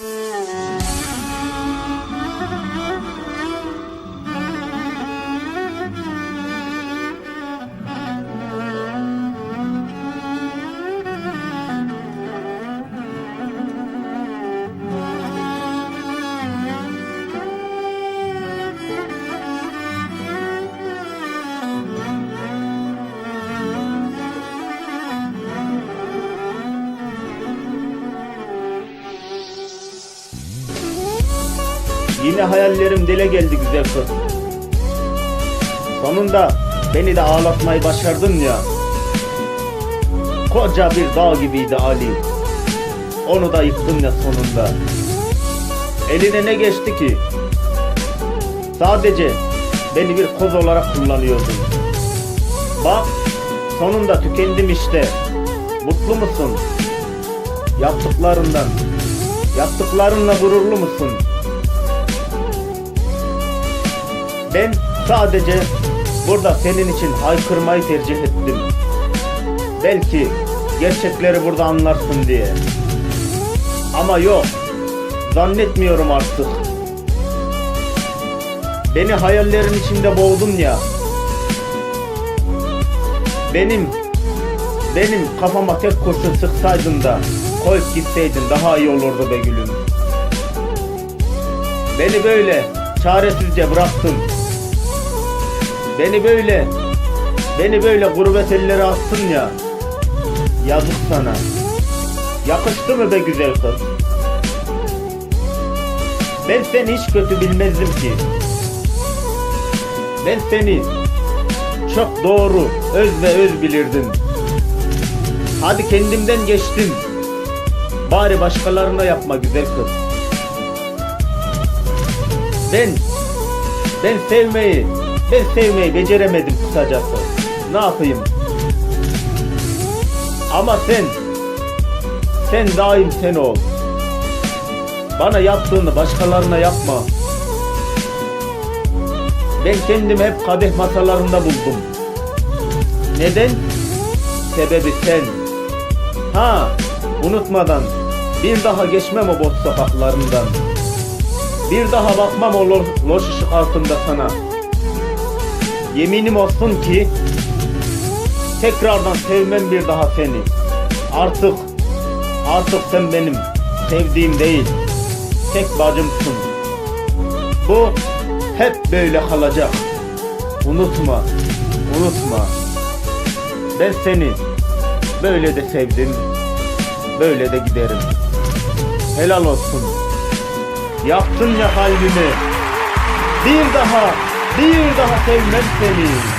嗯 Yine hayallerim dile geldi güzel kız. Sonunda beni de ağlatmayı başardın ya. Koca bir dağ gibiydi Ali. Onu da yıktın ya sonunda. Eline ne geçti ki? Sadece beni bir koz olarak kullanıyordun. Bak sonunda tükendim işte. Mutlu musun? Yaptıklarından, yaptıklarınla gururlu musun? Ben sadece burada senin için haykırmayı tercih ettim. Belki gerçekleri burada anlarsın diye. Ama yok, zannetmiyorum artık. Beni hayallerin içinde boğdun ya. Benim, benim kafama tek kurşun sıksaydın da koyup gitseydin daha iyi olurdu be gülüm. Beni böyle çaresizce bıraktın. Beni böyle, beni böyle gurbet ellere attın ya. Yazık sana. Yakıştı mı be güzel kız? Ben seni hiç kötü bilmezdim ki. Ben seni çok doğru, öz ve öz bilirdim. Hadi kendimden geçtim. Bari başkalarına yapma güzel kız. Ben ben sevmeyi, ben sevmeyi beceremedim kısacası. Ne yapayım? Ama sen, sen daim sen ol. Bana yaptığını başkalarına yapma. Ben kendimi hep kadeh masalarında buldum. Neden? Sebebi sen. Ha, unutmadan bir daha geçmem o boş sokaklarından. Bir daha bakmam o lo- loş ışık altında sana. Yeminim olsun ki tekrardan sevmem bir daha seni. Artık artık sen benim sevdiğim değil. Tek bacımsın. Bu hep böyle kalacak. Unutma. Unutma. Ben seni böyle de sevdim. Böyle de giderim. Helal olsun. Yaktın ya kalbimi. Bir daha, bir daha sevmem seni.